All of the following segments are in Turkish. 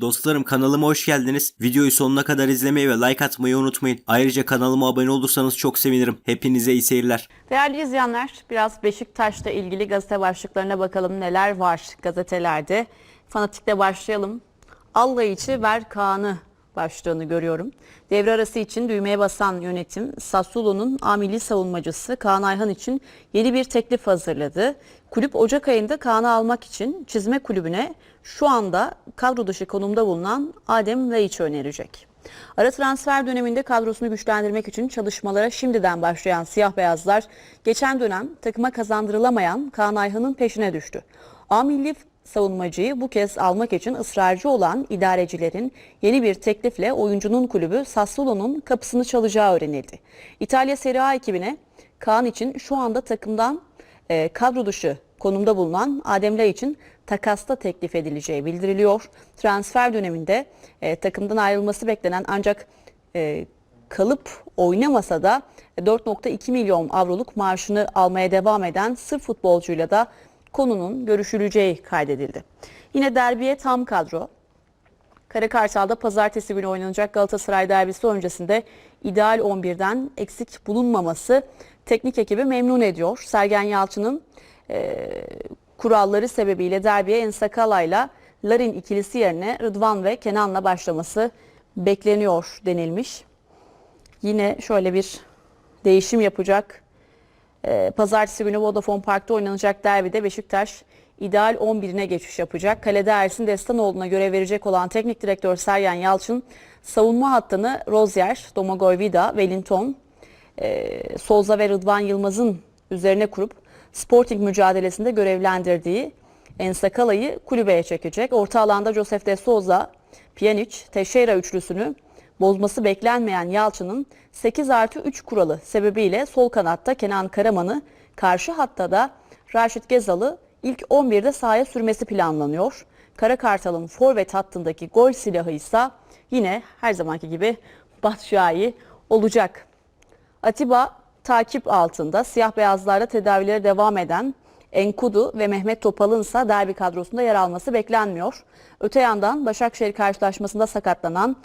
Dostlarım kanalıma hoş geldiniz. Videoyu sonuna kadar izlemeyi ve like atmayı unutmayın. Ayrıca kanalıma abone olursanız çok sevinirim. Hepinize iyi seyirler. Değerli izleyenler, biraz Beşiktaş'la ilgili gazete başlıklarına bakalım neler var gazetelerde. Fanatik'le başlayalım. Allah içi ver Kaan'ı başlığını görüyorum. Devre arası için düğmeye basan yönetim Sassuolo'nun amili savunmacısı Kaan Ayhan için yeni bir teklif hazırladı. Kulüp Ocak ayında Kaan'ı almak için çizme kulübüne şu anda kadro dışı konumda bulunan Adem Laiç'i önerecek. Ara transfer döneminde kadrosunu güçlendirmek için çalışmalara şimdiden başlayan siyah beyazlar geçen dönem takıma kazandırılamayan Kaan Ayhan'ın peşine düştü. A savunmacıyı bu kez almak için ısrarcı olan idarecilerin yeni bir teklifle oyuncunun kulübü Sassuolo'nun kapısını çalacağı öğrenildi. İtalya Serie A ekibine Kaan için şu anda takımdan e, kadro dışı konumda bulunan Adem Lay için takasta teklif edileceği bildiriliyor. Transfer döneminde e, takımdan ayrılması beklenen ancak e, kalıp oynamasa da 4.2 milyon avroluk maaşını almaya devam eden Sırp futbolcuyla da konunun görüşüleceği kaydedildi. Yine derbiye tam kadro. Karakartal'da pazartesi günü oynanacak Galatasaray derbisi öncesinde ideal 11'den eksik bulunmaması teknik ekibi memnun ediyor. Sergen Yalçın'ın e, kuralları sebebiyle derbiye Ensakala ile Larin ikilisi yerine Rıdvan ve Kenan'la başlaması bekleniyor denilmiş. Yine şöyle bir değişim yapacak. Ee, Pazartesi günü Vodafone Park'ta oynanacak derbide Beşiktaş ideal 11'ine geçiş yapacak. Kalede Ersin Destanoğlu'na görev verecek olan teknik direktör Sergen Yalçın savunma hattını Rozier, Domagoj Vida, Wellington, e, Souza ve Rıdvan Yılmaz'ın üzerine kurup Sporting mücadelesinde görevlendirdiği Ensakala'yı kulübeye çekecek. Orta alanda Josef de Souza, Pjanic, Teixeira üçlüsünü bozması beklenmeyen Yalçın'ın 8 artı 3 kuralı sebebiyle sol kanatta Kenan Karaman'ı karşı hatta da Raşit Gezal'ı ilk 11'de sahaya sürmesi planlanıyor. Kara Kartal'ın forvet hattındaki gol silahı ise yine her zamanki gibi Batshuayi olacak. Atiba takip altında siyah beyazlarda tedavilere devam eden Enkudu ve Mehmet Topal'ın ise derbi kadrosunda yer alması beklenmiyor. Öte yandan Başakşehir karşılaşmasında sakatlanan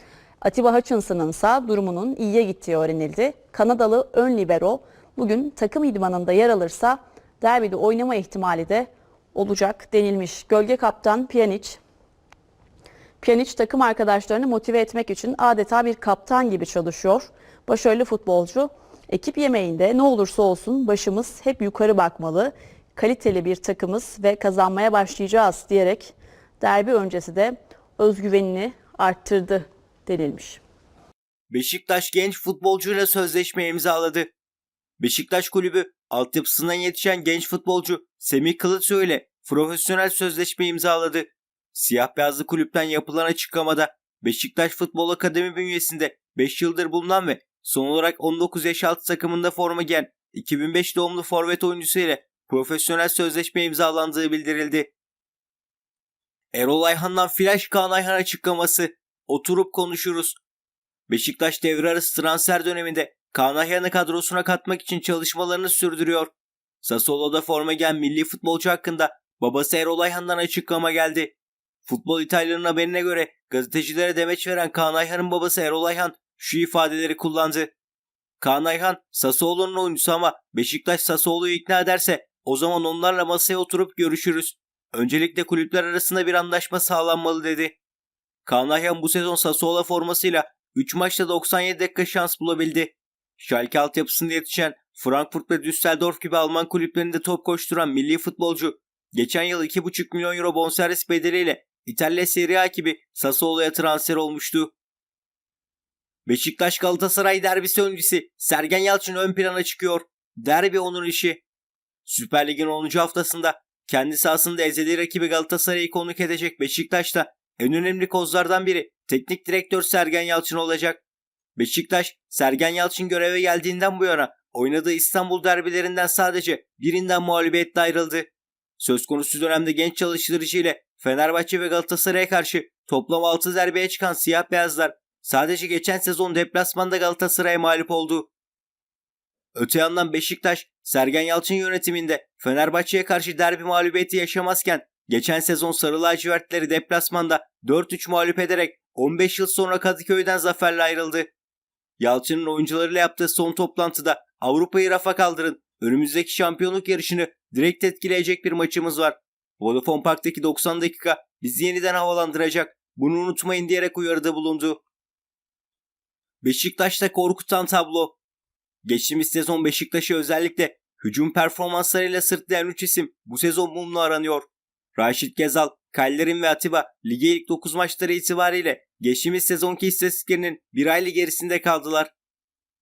Atiba Hutchinson'ın ise durumunun iyiye gittiği öğrenildi. Kanadalı ön libero bugün takım idmanında yer alırsa derbide oynama ihtimali de olacak denilmiş. Gölge kaptan Pjanic Pjanic takım arkadaşlarını motive etmek için adeta bir kaptan gibi çalışıyor. Başarılı futbolcu ekip yemeğinde ne olursa olsun başımız hep yukarı bakmalı. Kaliteli bir takımız ve kazanmaya başlayacağız diyerek derbi öncesi de özgüvenini arttırdı denilmiş. Beşiktaş genç futbolcuyla sözleşme imzaladı. Beşiktaş kulübü altyapısından yetişen genç futbolcu Semih Kılıçsoy ile profesyonel sözleşme imzaladı. Siyah beyazlı kulüpten yapılan açıklamada Beşiktaş Futbol Akademi bünyesinde 5 yıldır bulunan ve son olarak 19 yaş altı takımında forma giyen 2005 doğumlu forvet oyuncusu ile profesyonel sözleşme imzalandığı bildirildi. Erol Ayhan'dan Flash Kaan Ayhan açıklaması. Oturup konuşuruz. Beşiktaş devre arası transfer döneminde Kaan Ayhan'ı kadrosuna katmak için çalışmalarını sürdürüyor. Sassuolo'da forma giyen milli futbolcu hakkında babası Erol Ayhan'dan açıklama geldi. Futbol İtalya'nın haberine göre gazetecilere demeç veren Kaan Ayhan'ın babası Erol Ayhan şu ifadeleri kullandı. Kaan Ayhan Sassuolo'nun oyuncusu ama Beşiktaş Sassuolo'yu ikna ederse o zaman onlarla masaya oturup görüşürüz. Öncelikle kulüpler arasında bir anlaşma sağlanmalı dedi. Kaan bu sezon Sassuolo formasıyla 3 maçta 97 dakika şans bulabildi. Schalke altyapısında yetişen Frankfurt ve Düsseldorf gibi Alman kulüplerinde top koşturan milli futbolcu geçen yıl 2,5 milyon euro bonservis bedeliyle İtalya Serie A ekibi Sassuolo'ya transfer olmuştu. Beşiktaş Galatasaray derbisi öncesi Sergen Yalçın ön plana çıkıyor. Derbi onun işi. Süper Lig'in 10. haftasında kendi sahasında ezeli rakibi Galatasaray'ı konuk edecek Beşiktaş'ta en önemli kozlardan biri teknik direktör Sergen Yalçın olacak. Beşiktaş, Sergen Yalçın göreve geldiğinden bu yana oynadığı İstanbul derbilerinden sadece birinden mağlubiyetle ayrıldı. Söz konusu dönemde genç çalıştırıcı ile Fenerbahçe ve Galatasaray'a karşı toplam 6 derbeye çıkan siyah beyazlar sadece geçen sezon deplasmanda Galatasaray'a mağlup oldu. Öte yandan Beşiktaş, Sergen Yalçın yönetiminde Fenerbahçe'ye karşı derbi mağlubiyeti yaşamazken geçen sezon Sarı Lacivertleri deplasmanda 4-3 mağlup ederek 15 yıl sonra Kadıköy'den zaferle ayrıldı. Yalçın'ın oyuncularıyla yaptığı son toplantıda Avrupa'yı rafa kaldırın, önümüzdeki şampiyonluk yarışını direkt etkileyecek bir maçımız var. Vodafone Park'taki 90 dakika bizi yeniden havalandıracak, bunu unutmayın diyerek uyarıda bulundu. Beşiktaş'ta korkutan tablo. Geçtiğimiz sezon Beşiktaş'ı özellikle hücum performanslarıyla sırtlayan 3 isim bu sezon mumlu aranıyor. Raşit Gezal, Kallerin ve Atiba lige ilk 9 maçları itibariyle geçtiğimiz sezonki istatistiklerinin bir aylı gerisinde kaldılar.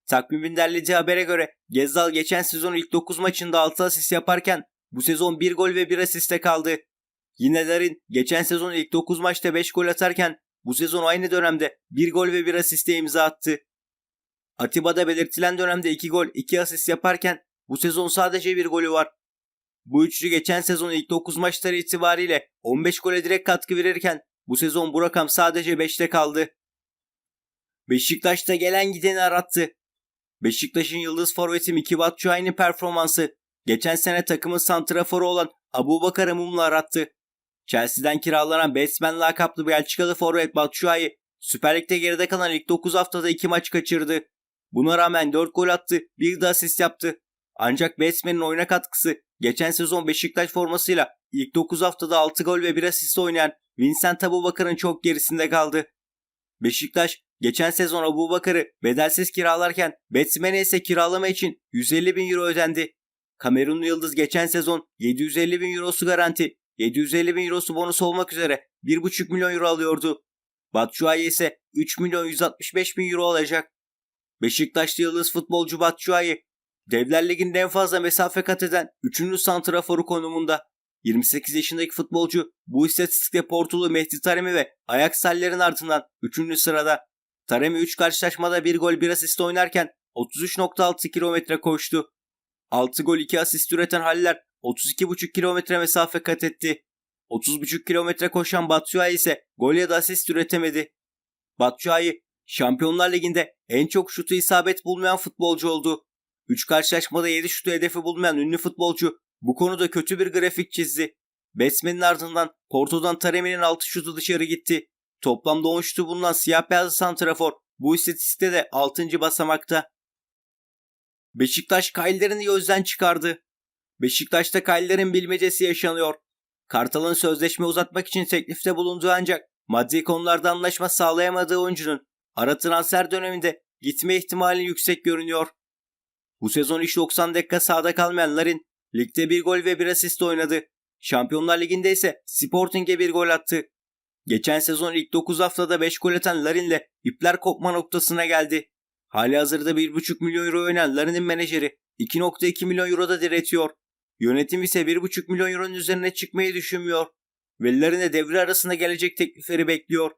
Takvimin derlediği habere göre Gezal geçen sezon ilk 9 maçında 6 asist yaparken bu sezon 1 gol ve 1 asiste kaldı. Yine Larin geçen sezon ilk 9 maçta 5 gol atarken bu sezon aynı dönemde 1 gol ve 1 asiste imza attı. Atiba da belirtilen dönemde 2 gol 2 asist yaparken bu sezon sadece 1 golü var. Bu üçlü geçen sezon ilk 9 maçları itibariyle 15 gole direkt katkı verirken bu sezon bu rakam sadece 5'te kaldı. Beşiktaş'ta gelen gideni arattı. Beşiktaş'ın yıldız forveti Miki Batshuayi'nin performansı geçen sene takımın santraforu olan Abu Bakar'ı mumla arattı. Chelsea'den kiralanan Batsman lakaplı Belçikalı forvet Batshuayi Süper Lig'de geride kalan ilk 9 haftada 2 maç kaçırdı. Buna rağmen 4 gol attı, bir de asist yaptı. Ancak Batsman'ın oyuna katkısı geçen sezon Beşiktaş formasıyla ilk 9 haftada 6 gol ve 1 asist oynayan Vincent Abubakar'ın çok gerisinde kaldı. Beşiktaş geçen sezon Abubakar'ı bedelsiz kiralarken Batsman'e ise kiralama için 150 bin euro ödendi. Kamerunlu Yıldız geçen sezon 750 bin eurosu garanti, 750 bin eurosu bonus olmak üzere 1,5 milyon euro alıyordu. Batshuayi ise 3 milyon 165 bin euro alacak. Beşiktaşlı yıldız futbolcu Batshuayi, Devler Ligi'nde en fazla mesafe kat eden 3. santraforu konumunda. 28 yaşındaki futbolcu bu istatistikte Portulu Mehdi Taremi ve Ajax Saller'in ardından 3. sırada. Taremi 3 karşılaşmada 1 gol 1 asist oynarken 33.6 kilometre koştu. 6 gol 2 asist üreten Haller 32.5 kilometre mesafe kat etti. 30.5 kilometre koşan Batshuayi ise gol ya da asist üretemedi. Batshuayi Şampiyonlar Ligi'nde en çok şutu isabet bulmayan futbolcu oldu. 3 karşılaşmada 7 şutu hedefi bulmayan ünlü futbolcu bu konuda kötü bir grafik çizdi. Batsman'ın ardından Porto'dan Taremi'nin 6 şutu dışarı gitti. Toplamda 10 şutu bulunan siyah beyazlı santrafor bu istatistikte de 6. basamakta. Beşiktaş Kayler'ini gözden çıkardı. Beşiktaş'ta Kayler'in bilmecesi yaşanıyor. Kartal'ın sözleşme uzatmak için teklifte bulunduğu ancak maddi konularda anlaşma sağlayamadığı oyuncunun ara transfer döneminde gitme ihtimali yüksek görünüyor. Bu sezon iş 90 dakika sahada kalmayan Larin ligde bir gol ve bir asist oynadı. Şampiyonlar Ligi'nde ise Sporting'e bir gol attı. Geçen sezon ilk 9 haftada 5 gol atan Larin'le ipler kopma noktasına geldi. Hali hazırda 1,5 milyon euro oynayan Larin'in menajeri 2,2 milyon euroda diretiyor. Yönetim ise 1,5 milyon euronun üzerine çıkmayı düşünmüyor. Ve Larin'e devre arasında gelecek teklifleri bekliyor.